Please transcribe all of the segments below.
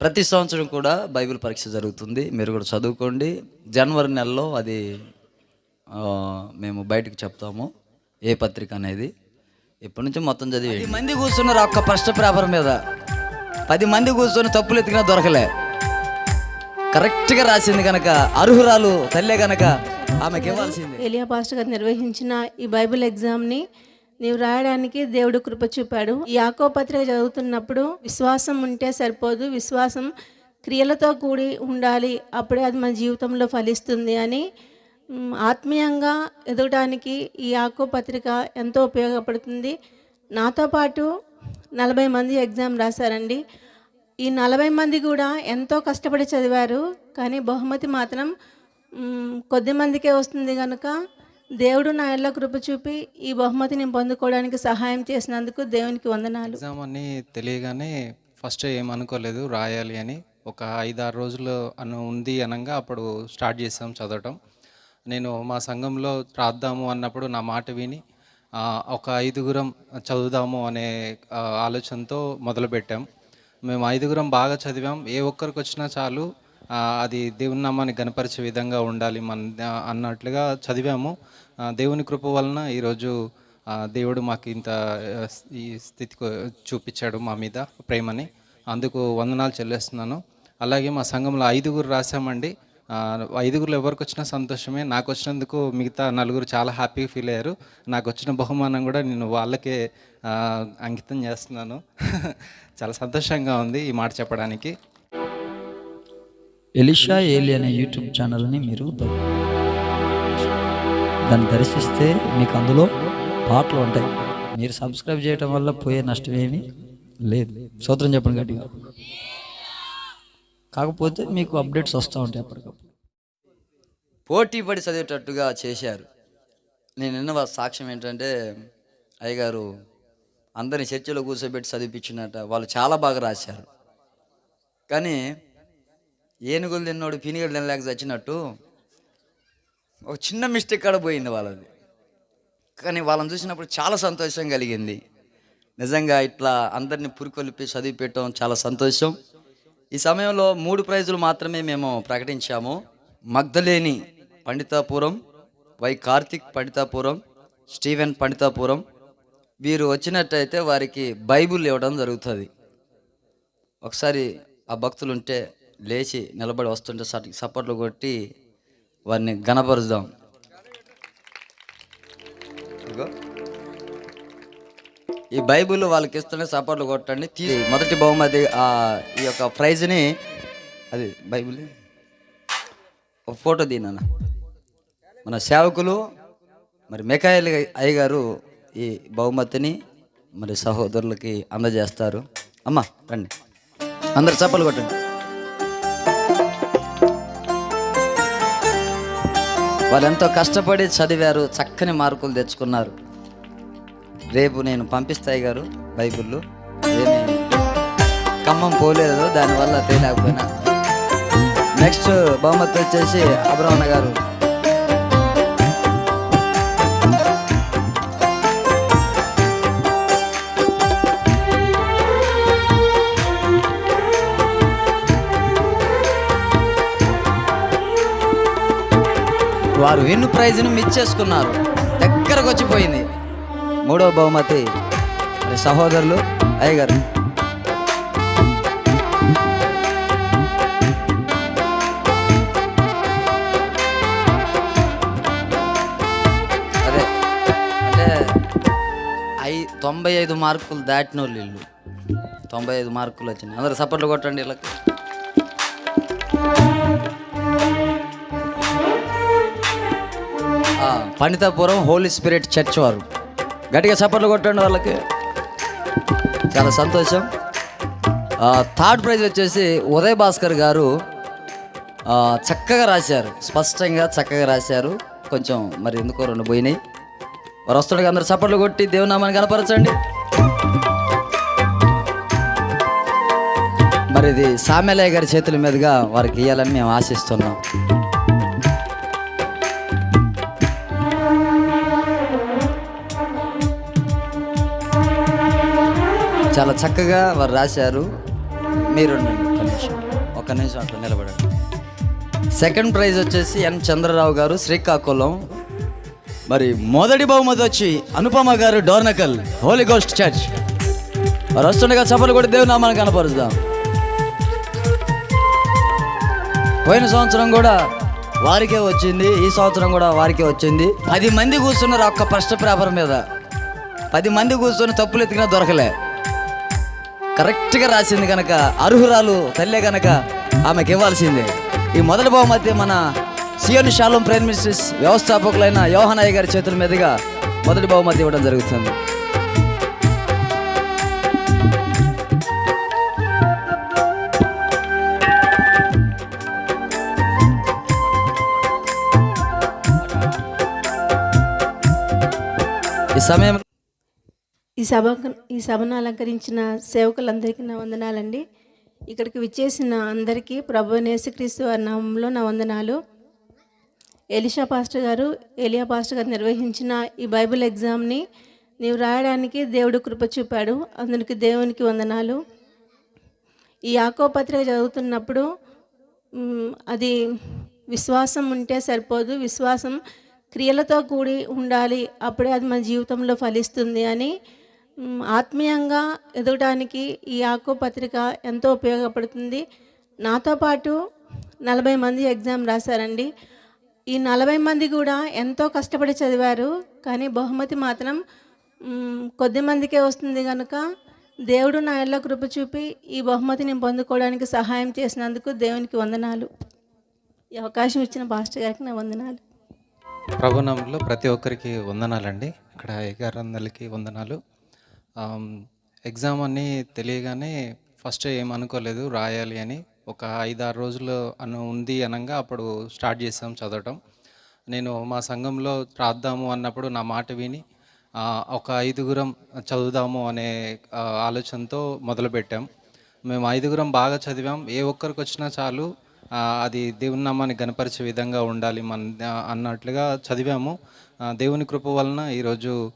ప్రతి సంవత్సరం కూడా బైబిల్ పరీక్ష జరుగుతుంది. మీరు కూడా చదువుకోండి. జనవరి నెలలో అది ఆ, మేము బయటకు చెప్తాము. ఏ పత్రిక అనేది. ఇప్పటి నుంచి మొత్తం చదివి పది మంది కూర్చున్నారు ఒక్క ఫస్ట్ పేపర్ మీద. పది మంది కూర్చొని తప్పులు ఎత్తికినా దొరకలే. కరెక్ట్గా రాసింది కనుక అర్హురాలు తల్లే కనుక ఆమెకి ఇవ్వాల్సింది. ఎలియా పాస్టర్ గారు నిర్వహించిన ఈ బైబిల్ ఎగ్జామ్ని నీవు రాయడానికి దేవుడు కృప చూపాడు. ఈ యాకో పత్రిక చదువుతున్నప్పుడు విశ్వాసం ఉంటే సరిపోదు. విశ్వాసం క్రియలతో కూడి ఉండాలి. అప్పుడే అది మన జీవితంలో ఫలిస్తుంది అని ఆత్మీయంగా ఎదగడానికి ఈ యాకో పత్రిక ఎంతో ఉపయోగపడుతుంది. నాతో పాటు నలభై మంది ఎగ్జామ్ రాశారండి. ఈ నలభై మంది కూడా ఎంతో కష్టపడి చదివారు. కానీ బహుమతి మాత్రం కొద్ది మందికే వస్తుంది కనుక దేవుడు నా ఎల్ల కృప చూపి ఈ బహుమతిని పొందుకోవడానికి సహాయం చేసినందుకు దేవునికి వందనాలు. ఎగ్జామ్ అని తెలియగానే ఫస్ట్ ఏమనుకోలేదు రాయాలి అని ఒక ఐదారు రోజులు అను ఉంది అనగా అప్పుడు స్టార్ట్ చేసాం చదవటం. నేను మా సంఘంలో రాద్దాము అన్నప్పుడు నా మాట విని ఒక ఐదుగురం చదువుదాము అనే ఆలోచనతో మొదలుపెట్టాం. మేము ఐదుగురం బాగా చదివాం. ఏ ఒక్కరికి వచ్చినా చాలు అది దేవుని నామాన్ని గనపరిచే విధంగా ఉండాలి మన అన్నట్లుగా చదివాము. దేవుని కృప వలన ఈరోజు దేవుడు మాకు ఇంత ఈ స్థితికి చూపించాడు మా మీద ప్రేమని. అందుకు వందనాలు చెల్లిస్తున్నాను. అలాగే మా సంఘంలో ఐదుగురు రాసామండి ఐదుగురు ఎవరికి వచ్చినా సంతోషమే. నాకు వచ్చినందుకు మిగతా నలుగురు చాలా హ్యాపీగా ఫీల్ అయ్యారు. నాకు వచ్చిన బహుమానం కూడా నేను వాళ్ళకే అంకితం చేస్తున్నాను. చాలా సంతోషంగా ఉంది ఈ మాట చెప్పడానికి. ఎలిషా ఏలి అనే యూట్యూబ్ ఛానల్ని మీరు దాన్ని దర్శిస్తే మీకు అందులో పాటలు ఉంటాయి. మీరు సబ్స్క్రైబ్ చేయటం వల్ల పోయే నష్టం ఏమీ లేదు. సూత్రం చెప్పండి గట్టిగా. కాకపోతే మీకు అప్డేట్స్ వస్తూ ఉంటాయి అప్పటికప్పుడు. పోటీ పడి చదివేటట్టుగా చేశారు. నేను నిన్న సాక్ష్యం ఏంటంటే అయ్యగారు అందరిని చర్చలో కూర్చోబెట్టి చదివిపించినట్ట వాళ్ళు చాలా బాగా రాశారు. కానీ ఏనుగులు తిన్నోడు పినిగలు తినలేక చచ్చినట్టు ఒక చిన్న మిస్టేక్ కూడా పోయింది వాళ్ళది. కానీ వాళ్ళని చూసినప్పుడు చాలా సంతోషం కలిగింది. నిజంగా ఇట్లా అందరిని పురికొల్పి చదివి పెట్టడం చాలా సంతోషం. ఈ సమయంలో మూడు ప్రైజులు మాత్రమే మేము ప్రకటించాము. Magdalene Pandithapuram Y Karthik Pandithapuram Steven Pandithapuram. వీరు వచ్చినట్టయితే వారికి బైబుల్ ఇవ్వడం జరుగుతుంది. ఒకసారి ఆ భక్తులు ఉంటే లేచి నిలబడి వస్తుంటే సట్- సపోర్ట్లు కొట్టి వారిని గణపరుద్దాం ఈ బైబిల్ వాళ్ళకి ఇస్తుంటే సపోర్ట్లు కొట్టండి. తీ మొదటి బహుమతి ఈ యొక్క ప్రైజ్ని అది బైబిల్? ఒక ఫోటో దీనా మన సేవకులు మరి మెకాయల్ అయ్య గారు ఈ బహుమతిని మరి సహోదరులకి అందజేస్తారు. అమ్మా రండి. అందరు చప్పలు కొట్టండి. వాళ్ళు ఎంతో కష్టపడి చదివారు చక్కని మార్కులు తెచ్చుకున్నారు. రేపు నేను పంపిస్తాయి గారు బైబిళ్ళు ఖమ్మం పోలేదు దానివల్ల తేలేకపోయినా. నెక్స్ట్ బహుమతి వచ్చేసి అబ్రహ్మణ గారు. వారు విన్ ప్రైజ్ను మిచ్చేసుకున్నారు. దగ్గరకు వచ్చిపోయింది మూడవ బహుమతి. మరి సహోదరులు అయ్యగారు. అదే అంటే ఐ తొంభై ఐదు మార్కులు దాటిన వాళ్ళు. వీళ్ళు తొంభై ఐదు మార్కులు వచ్చినాయి అందరు సపోర్ట్లు కొట్టండి వీళ్ళకి. పనితపురం పండితాపురం హోలీ స్పిరిట్ చర్చ్ వారు. గట్టిగా చప్పట్లు కొట్టండి వాళ్ళకి. చాలా సంతోషం. థర్డ్ ప్రైజ్ వచ్చేసి ఉదయ్ భాస్కర్ గారు చక్కగా రాశారు. స్పష్టంగా చక్కగా రాశారు. కొంచెం మరి ఎందుకో రెండు పోయినాయి. వారు వస్తుండగా అందరు చప్పట్లు కొట్టి దేవునామాన్ని కనపరచండి. మరి ఇది సామెలయ్య గారి చేతుల మీదుగా వారికి ఇవ్వాలని మేము ఆశిస్తున్నాం. చాలా చక్కగా వారు రాశారు. మీరు ఒక ఒక్క నిమిషం. నిమిషం అట్లా నిలబడండి. సెకండ్ ప్రైజ్ వచ్చేసి ఎన్ చంద్రరావు గారు శ్రీకాకుళం. మరి మొదటి బహుమతి వచ్చి అనుపమ గారు డోర్నకల్ హోలీ గోస్ట్ చర్చ్. మరి వస్తుండగా చప్పలు కూడా దేవుని నామాన్ని కనపరుద్దాం. పోయిన సంవత్సరం కూడా వారికే వచ్చింది ఈ సంవత్సరం కూడా వారికే వచ్చింది. పది మంది కూర్చున్నారు ఒక్క ఫస్ట్ పేపర్ మీద. పది మంది కూర్చొని తప్పులు ఎత్తికినా దొరకలే. కరెక్ట్గా రాసింది కనుక అర్హురాలు తల్లే కనుక ఆమెకి ఇవ్వాల్సిందే. ఈ మొదటి బహుమతి మన సియోని శాలం ప్రైమ్ మినిస్టర్స్ వ్యవస్థాపకులైన యోహనయ్య గారి చేతుల మీదుగా మొదటి బహుమతి ఇవ్వడం జరుగుతుంది. ఈ సమయం ఈ సభ ఈ సభను అలంకరించిన సేవకులందరికీ నా వందనాలండి. ఇక్కడికి విచ్చేసిన అందరికీ ప్రభు నేసుక్రీస్తు వారి నామంలో నా వందనాలు. ఎలిషా పాస్టర్ గారు ఎలియా పాస్టర్ గారు నిర్వహించిన ఈ బైబిల్ ఎగ్జామ్ని నీవు రాయడానికి దేవుడు కృప చూపాడు. అందుకు దేవునికి వందనాలు. ఈ యాకో పత్రిక చదువుతున్నప్పుడు అది విశ్వాసం ఉంటే సరిపోదు. విశ్వాసం క్రియలతో కూడి ఉండాలి. అప్పుడే అది మన జీవితంలో ఫలిస్తుంది అని ఆత్మీయంగా ఎదగడానికి ఈ యాకో పత్రిక ఎంతో ఉపయోగపడుతుంది. నాతో పాటు నలభై మంది ఎగ్జామ్ రాశారండి. ఈ నలభై మంది కూడా ఎంతో కష్టపడి చదివారు కానీ బహుమతి మాత్రం కొద్ది మందికే వస్తుంది కనుక దేవుడు నా ఎల్ల కృప చూపి ఈ బహుమతిని పొందుకోవడానికి సహాయం చేసినందుకు దేవునికి వందనాలు. ఈ అవకాశం ఇచ్చిన పాస్టర్ గారికి నా వందనాలు. ప్రభునంలో ప్రతి ఒక్కరికి వందనాలండి. ఇక్కడ ఎగారందలకి వందనాలు. ఎగ్జామ్ అని తెలియగానే ఫస్ట్ ఏం అనుకోలేదు రాయాలి అని. ఒక ఐదు ఆరు రోజులు అను ఉంది అనగా అప్పుడు స్టార్ట్ చేసాం చదవటం. నేను మా సంఘంలో రాద్దాము అన్నప్పుడు నా మాట విని ఒక ఐదుగురం చదువుదాము అనే ఆలోచనతో మొదలుపెట్టాం. మేము ఐదుగురం బాగా చదివాం. ఏ ఒక్కరికి వచ్చినా చాలు అది దేవుని నామాన్ని గనపరిచే విధంగా ఉండాలి మన అన్నట్లుగా చదివాము. దేవుని కృప వలన ఈరోజు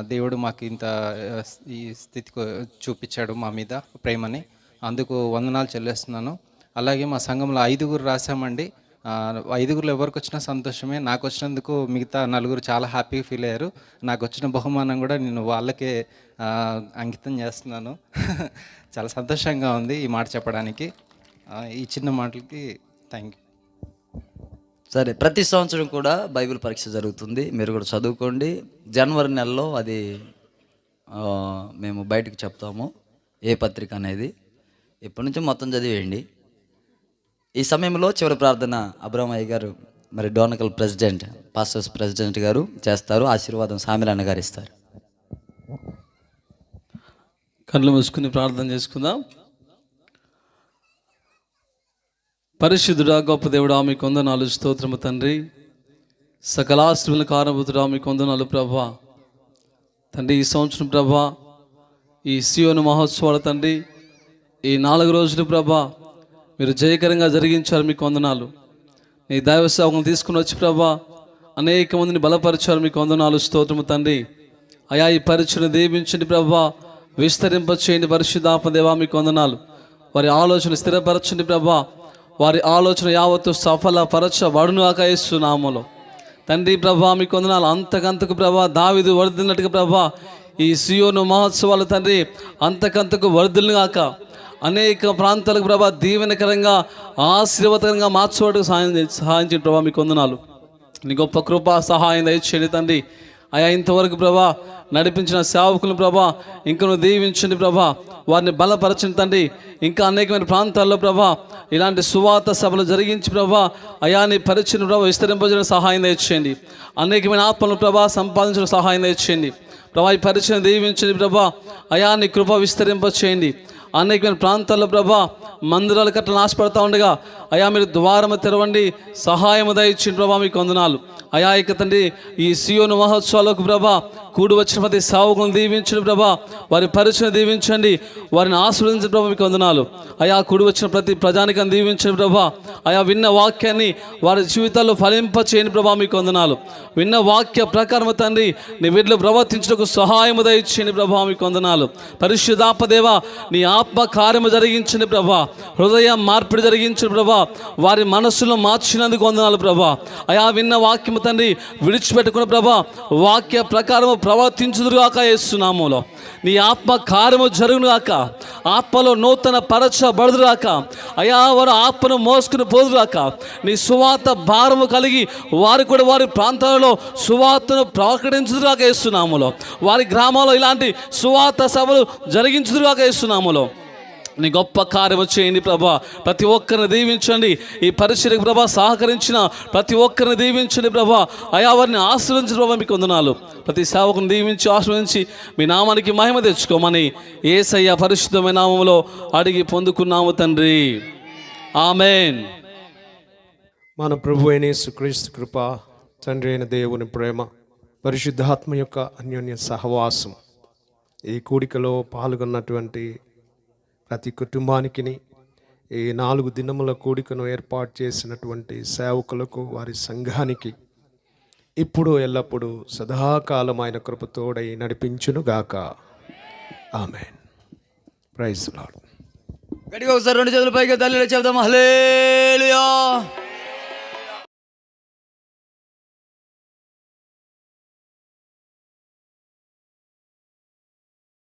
దేవుడు మాకు ఇంత ఈ స్థితికి చూపించాడు మా మీద ప్రేమని. అందుకు వందనాలు చెల్లిస్తున్నాను. అలాగే మా సంఘంలో ఐదుగురు రాశామండి. ఐదుగురు ఎవరికి వచ్చినా సంతోషమే. నాకు వచ్చినందుకు మిగతా నలుగురు చాలా హ్యాపీగా ఫీల్ అయ్యారు. నాకు వచ్చిన బహుమానం కూడా నేను వాళ్ళకే అంకితం చేస్తున్నాను. చాలా సంతోషంగా ఉంది ఈ మాట చెప్పడానికి. ఈ చిన్న మాటలకి థ్యాంక్ యూ సరే ప్రతి సంవత్సరం కూడా బైబిల్ పరీక్ష జరుగుతుంది. మీరు కూడా చదువుకోండి. జనవరి నెలలో అది మేము బయటకు చెప్తాము ఏ పత్రిక అనేది. ఇప్పటి నుంచి మొత్తం చదివేయండి. ఈ సమయంలో చివరి ప్రార్థన అబ్రహ్మయ్య గారు మరి డోనకల్ ప్రెసిడెంట్ పాస్టర్స్ ప్రెసిడెంట్ గారు చేస్తారు. ఆశీర్వాదం సామిలాన్న గారు ఇస్తారు. కళ్ళు మూసుకుని ప్రార్థన చేసుకుందాం. పరిశుద్ధుడా గొప్ప దేవుడా మీ కొందనాలు స్తోత్రము తండ్రి. సకలాశ్రుల కారణభూతుడా మీ కొందనాలు ప్రభా. తండ్రి ఈ సంవత్సరం ప్రభా ఈ సియోను మహోత్సవాల తండ్రి ఈ నాలుగు రోజులు ప్రభా మీరు జయకరంగా జరిగించారు మీ కొందనాలు. నీ దైవ సేవకులను తీసుకుని వచ్చి ప్రభా అనేక మందిని బలపరిచారు మీ కొందనాలు స్తోత్రము తండ్రి. అయా ఈ పరిచయం దీవించండి ప్రభా విస్తరింపచేయండి పరిశుద్ధాపదేవా మీ కొందనాలు. వారి ఆలోచన స్థిరపరచండి ప్రభా వారి ఆలోచన యావత్తు సఫల పరచబడును తండ్రి ప్రభా మీ కొందనాలు అంతకంతకు ప్రభా దావిదు వరదినట్టుగా ప్రభా ఈ సియోను మహోత్సవాలు తండ్రి అంతకంతకు వరదలను గాక. అనేక ప్రాంతాలకు ప్రభా దీవెనకరంగా ఆశీర్వాదకరంగా మార్చుకోవడానికి సహాయం చే- సహాయం చేయండి ప్రభా మీ కొందనాలు. నీ గొప్ప కృప సహాయం దయచేయండి తండ్రి. అయా ఇంతవరకు ప్రభా నడిపించిన సేవకులు ప్రభా ఇంకా నువ్వు దీవించండి ప్రభా. వారిని బలపరచండి తండ్రి. ఇంకా అనేకమైన ప్రాంతాల్లో ప్రభా ఇలాంటి సువార్త సభలు జరిగించి ప్రభా అయాని పరిచయం ప్రభా విస్తరింపజేయడం సహాయం దయచేయండి. అనేకమైన ఆత్మలను ప్రభా సంపాదించడం సహాయం దయచేయండి. ప్రభా ఈ పరిచయం దీవించండి ప్రభా. అయాని కృప విస్తరింప చేయండి అనేకమైన ప్రాంతాల్లో ప్రభా మందిరాలు కట్ట ఆశపడతా ఉండగా అయా మీరు ద్వారము తెరవండి సహాయము దయచిన ప్రభా మీకు వందనాలు. అయా ఇక తండ్రి ఈ సియోను మహోత్సవాలకు ప్రభా కూడి వచ్చిన ప్రతి సావుకులను దీవించండి ప్రభా. వారి పరిచయం దీవించండి. వారిని ఆశీర్వదించండి ప్రభా మీకు వందనాలు. అయా కూడి వచ్చిన ప్రతి ప్రజానికి దీవించండి ప్రభా. ఆయా విన్న వాక్యాన్ని వారి జీవితాల్లో ఫలింప చేయని ప్రభా మీకు వందనాలు. విన్న వాక్య ప్రకారం తండ్రి నీ వీటిలో ప్రవర్తించడానికి సహాయము దయచేయని ప్రభా మీకు వందనాలు. పరిశుద్ధాపదేవ నీ ఆత్మ కార్యము జరిగించండి ప్రభా. హృదయ మార్పిడి జరిగించండి ప్రభా. వారి మనస్సులో మార్చినందుకు వందనాలు ప్రభా. అయా విన్న వాక్యము తండ్రి విడిచిపెట్టుకున్న ప్రభా. వాక్య ప్రకారము ప్రవర్తించుదురుగాక వేస్తున్నాములో నీ ఆత్మ కార్యము జరుగునుగాక. ఆత్మలో నూతన పరచబడుదురాక అయా వారు ఆత్మను మోసుకుని పోదురాక నీ సువార్త భారము కలిగి వారు కూడా వారి ప్రాంతాలలో సువార్తను ప్రకటించుదురాక వేస్తున్నాములో వారి గ్రామాల్లో ఇలాంటి సువార్త సభలు జరిగించుదురుగాక వేస్తున్నాములో నీ గొప్ప కార్యము చేయండి ప్రభా. ప్రతి ఒక్కరిని దీవించండి. ఈ పరిచయకు ప్రభా సహకరించిన ప్రతి ఒక్కరిని దీవించండి ప్రభా. అయా వారిని ఆశ్రయించిన ప్రభా మీకు వందనాలు. ప్రతి సేవకుని దీవించి ఆశ్రయించి మీ నామానికి మహిమ తెచ్చుకోమని ఏసయ్య పరిశుద్ధమైన నామంలో అడిగి పొందుకున్నాము తండ్రి. ఆమెన్. మన ప్రభు అయిన సుక్రీస్తు కృప తండ్రి అయిన దేవుని ప్రేమ పరిశుద్ధాత్మ యొక్క అన్యోన్య సహవాసం ఈ కూడికలో పాల్గొన్నటువంటి ప్రతి కుటుంబానికి ఈ నాలుగు దినముల కూడికను ఏర్పాటు చేసినటువంటి సేవకులకు వారి సంఘానికి ఇప్పుడు ఎల్లప్పుడూ సదాకాలం ఆయన కృపతోడై నడిపించునుగాక. ఆమె ప్రైజ్ లాడు గడిగా ఒకసారి రెండు చేతుల పైకి తల్లి చెబుదాం. హలేలుయా